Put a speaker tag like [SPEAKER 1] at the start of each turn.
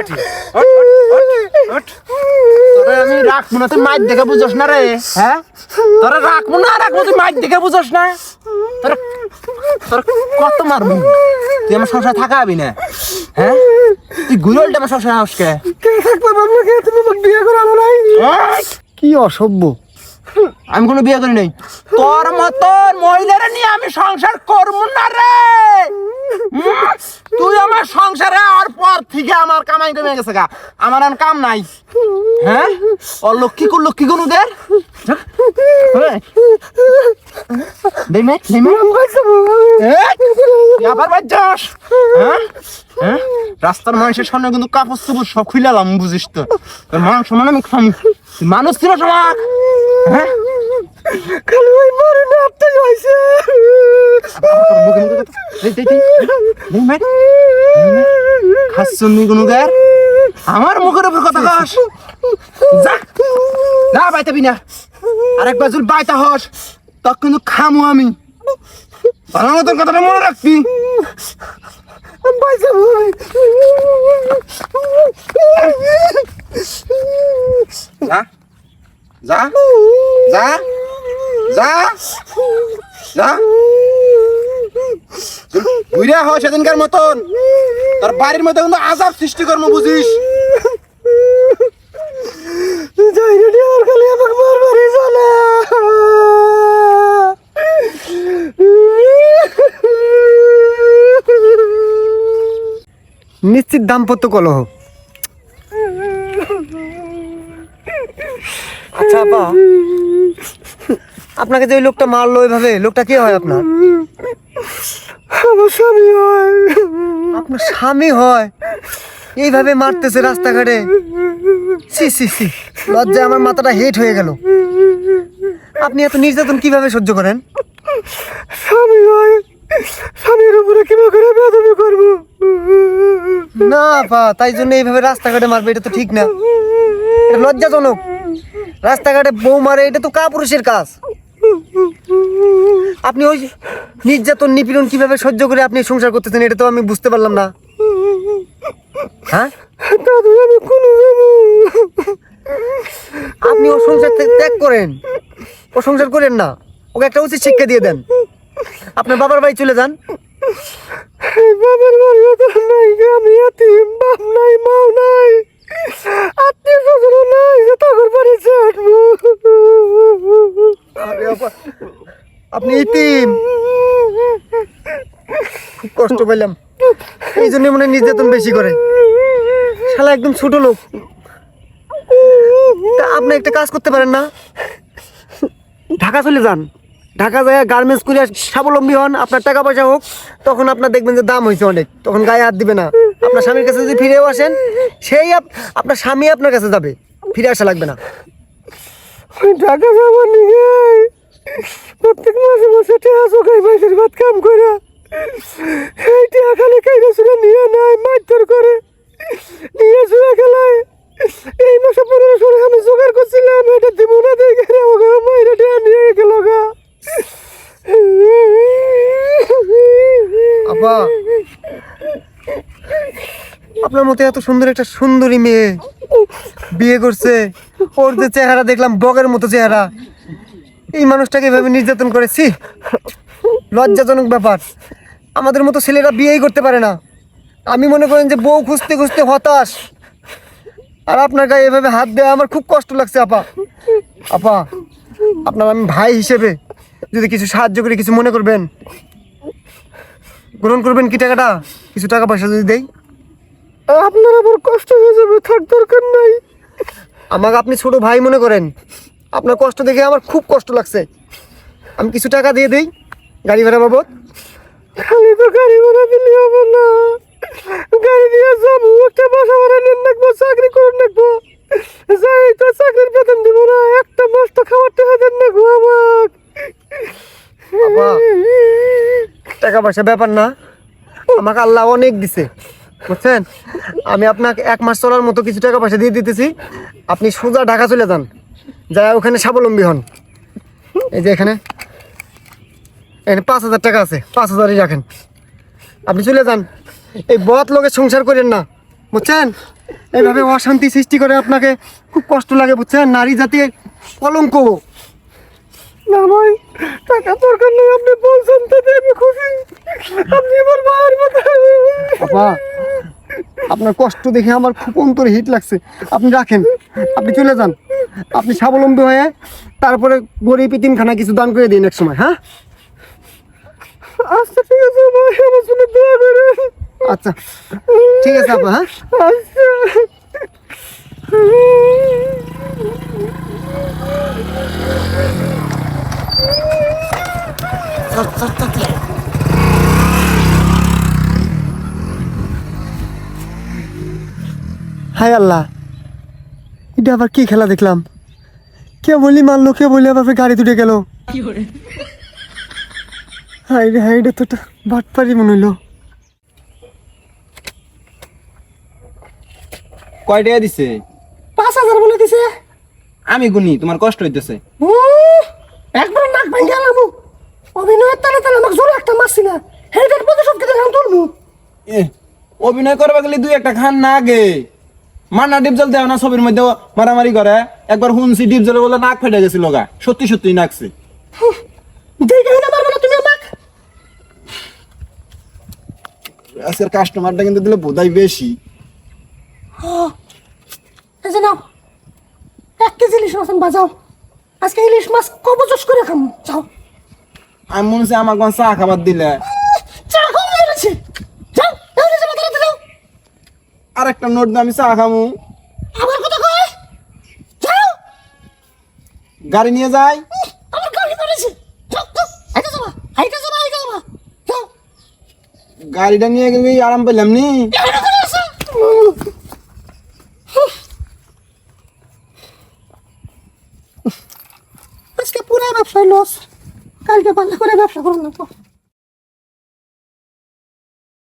[SPEAKER 1] বেটি। ওঠ, ওঠ, ওঠ, ওঠ। তোরে আমি রাখব না তুই মাইর দেখে বুঝোস না রে হ্যাঁ? তোরে রাখব না রাখব তুই মাছ দেখে বুঝোস না। তোর তোর কত মারবো? তুই আমার সংসার থাকাবি না হ্যাঁ? তুই গুলোলটা আমার সংসার হাউসকে
[SPEAKER 2] কে তুমি নাই? কি অসভ্য।
[SPEAKER 1] আমি কোনো বিয়ে করি নাই। তোর মতন মহিলারা নিয়ে আমি সংসার করব না রে। তুই আমার সংসারে আর পর থেকে আমার কামাই কমে গেছে গা। আমার আর কাম নাই। হ্যাঁ? ও লক্ষ্মী কোন লক্ষ্মী কোন ওদের দেমে দেমে আবার বাজ্যাস হ্যাঁ? হ্যাঁ? রাস্তার মানুষের সামনে কিন্তু কাপড় চোপড় সব খুইলালাম, বুঝিস তো। তোর মান সমান আমি মানুষ ছিল হ্যাঁ
[SPEAKER 2] খালি ওই মরে না আপনি
[SPEAKER 1] নি কোনো গার আমার মুখের উপর কথা কস। যা। না বাইতে বিনা আরেকবার যদি বাইতে হস তখন কিন্তু খামু আমি। ভালো মতন কথাটা মনে রাখবি।
[SPEAKER 2] বাইসা
[SPEAKER 1] যা যা যা যা যা বুড়া হয় সেদিনকার মতন। তোর বাড়ির মধ্যে কিন্তু আজাব সৃষ্টি কর্ম বুঝিস?
[SPEAKER 2] নিশ্চিত দাম্পত্য কলহ। আচ্ছা আপা। আপনাকে যে ওই লোকটা মারলো, ওইভাবে, লোকটা কে হয় আপনার? আমার স্বামী হয়। আপনার স্বামী হয়? এইভাবে মারতেছে রাস্তাঘাটে? সি সি সি লজ্জায় আমার মাথাটা হেট হয়ে গেল। আপনি এত নির্যাতন কীভাবে সহ্য করেন? স্বামী হয়। স্বামীর উপরে কীভাবে করে বেদবি করব? না পা তাই জন্য এইভাবে রাস্তাঘাটে মারবে এটা তো ঠিক না। এটা লজ্জাজনক। রাস্তাঘাটে বউ মারে এটা তো কাপুরুষের কাজ। আপনি ওই নির্যাতন নিপীড়ন কীভাবে সহ্য করে আপনি সংসার করতেছেন এটা তো আমি বুঝতে পারলাম না। হ্যাঁ? আপনি ও সংসার থেকে ত্যাগ করেন। ও সংসার করেন না। ওকে একটা উচিত শিক্ষা দিয়ে দেন। আপনার বাবার বাড়ি চলে যান। বাবার বাড়ি নাই আমি এতিম বাপ নাই মাও নাই আত্মীয় স্বজন নাই যে তখন বাড়ি ছাড়বো। আপনি ইতিম কষ্ট পেলাম। এই জন্য মনে নির্যাতন বেশি করে। শালা একদম ছোট লোক। আপনি একটা কাজ করতে পারেন না। ঢাকা চলে যান। ঢাকা যায় গার্মেন্টস করে স্বাবলম্বী হন। আপনার টাকা পয়সা হোক, তখন আপনার দেখবেন যে দাম হয়েছে অনেক। তখন গায়ে হাত দিবে না। আপনার স্বামীর কাছে যদি ফিরেও আসেন, সেই আপ- আপনার স্বামী আপনার কাছে যাবে। ফিরে আসা লাগবে না। ঢাকা যাবার নিয়ে প্রত্যেক মাসে মাসে ভাত কাম করে টেহা খালি কাইরে শুনে নিয়ে নেয় মারধর করে। নিয়ে শুয়ে গেলায় এই মাসে পনেরো ষোলো আমি জোগাড় করছিলাম, এটা দিব না দেখে ওকে মাইরে টেহা নিয়ে গেল গা। আপা আপনার মতো এত সুন্দর একটা সুন্দরী মেয়ে বিয়ে করছে, ওর যে চেহারা দেখলাম, বগের মতো চেহারা। এই মানুষটাকে এভাবে নির্যাতন করেছি লজ্জাজনক ব্যাপার। আমাদের মতো ছেলেরা বিয়েই করতে পারে না। আমি মনে করেন যে বউ খুঁজতে খুঁজতে হতাশ। আর আপনার গায়ে এভাবে হাত দেওয়া আমার খুব কষ্ট লাগছে আপা। আপা আপনার আমি ভাই হিসেবে যদি কিছু সাহায্য করে কিছু মনে করবেন? গ্রহণ করবেন কি টাকাটা? কিছু টাকা পয়সা যদি দেই? আপনার আবার কষ্ট হয়ে যাবে থাক দরকার নাই। আমাকে আপনি ছোট ভাই মনে করেন। আপনার কষ্ট দেখে আমার খুব কষ্ট লাগছে। আমি কিছু টাকা দিয়ে দিই গাড়ি ভাড়া বাবদ? খালি তো গাড়ি ভাড়া দিলে হবে না। গাড়ি দিয়ে যাব, একটা বাসা ভাড়া নেন রাখব, চাকরি করে রাখব। যাই, তো চাকরির বেতন দিব না, একটা মাস তো খাবার টাকা দেন না গো টাকা পয়সা ব্যাপার না। আমাকে আল্লাহ অনেক দিছে, বুঝছেন? আমি আপনাকে এক মাস চলার মতো কিছু টাকা পয়সা দিয়ে দিতেছি। আপনি সোজা ঢাকা চলে যান। যা ওখানে স্বাবলম্বী হন। এই যে এখানে। এখানে পাঁচ হাজার টাকা আছে, পাঁচ হাজারই রাখেন। আপনি চলে যান। এই বদ লোকের সংসার করেন না, বুঝছেন? এইভাবে অশান্তি সৃষ্টি করে আপনাকে খুব কষ্ট লাগে, বুঝছেন? নারী জাতি কলঙ্ক।
[SPEAKER 3] না দরকার নেই, আপনি বলছেন তাতে আপনি
[SPEAKER 2] আপনার কষ্ট দেখে আমার খুব অন্তর হিট লাগছে। আপনি রাখেন, আপনি চলে যান। আপনি স্বাবলম্বী হয়ে তারপরে গরিব ইতিমখানা কিছু দান করে দিন এক সময় হ্যাঁ?
[SPEAKER 3] আচ্ছা ঠিক আছে ভাই আমার জন্য দোয়া করে
[SPEAKER 2] আচ্ছা ঠিক আছে আপা হ্যাঁ।
[SPEAKER 3] আচ্ছা।
[SPEAKER 2] হাই আল্লাহ এটা আবার কি খেলা দেখলাম? কে বলি মারলো কে বলি আবার গাড়ি দুটে গেল? হাই রে হাই রে তো বাটপারি মনে হইল।
[SPEAKER 1] কয় টাকা দিছে?
[SPEAKER 3] পাঁচ হাজার বলে দিছে।
[SPEAKER 1] আমি গুনি তোমার কষ্ট হইতেছে।
[SPEAKER 3] একবার নাক ভাঙ্গা লামু অভিনয়ের তালে তালে আমাকে জোরে একটা মারছি না। হেডের প্রতিশোধ কেটে এখন তুলবো
[SPEAKER 1] অভিনয় করবা গেলে দুই একটা খান না আগে। মান্না ডিপজল দেও না ছবির মধ্যে মারামারি করে। একবার হুনসি ডিপজলে বলে নাক ফেটে গেছিল গা। সত্যি সত্যি নাকছে
[SPEAKER 3] দেখে না মারবে না তুমি আমাকে
[SPEAKER 1] আজকের কাস্টমারটা কিন্তু দিলে বোধাই বেশি।
[SPEAKER 3] এই যে নাও। এক কেজি ইলিশ মাছ বাজাও আজকে ইলিশ মাছ কবচস করে খাম যাও।
[SPEAKER 1] আমি মনে হচ্ছে আমার কোন চা খাবার দিলে।
[SPEAKER 3] চা খাও না যাও যাও নিজে মাথাতে যাও।
[SPEAKER 1] আর একটা নোট দিয়ে আমি চা খামু।
[SPEAKER 3] আমার কথা কয়? যাও।
[SPEAKER 1] গাড়ি নিয়ে যাই
[SPEAKER 3] আমার গাড়ি করেছে যাও যাও হাইটা যাবা হাইটা যাবা হাইটা যাবা যাও
[SPEAKER 1] গাড়িটা নিয়ে গেলে, আরাম পেলাম নি?
[SPEAKER 3] আজকে পুরো ব্যবসায় লস কালকে ভালো করে ব্যবসা করুন না তো।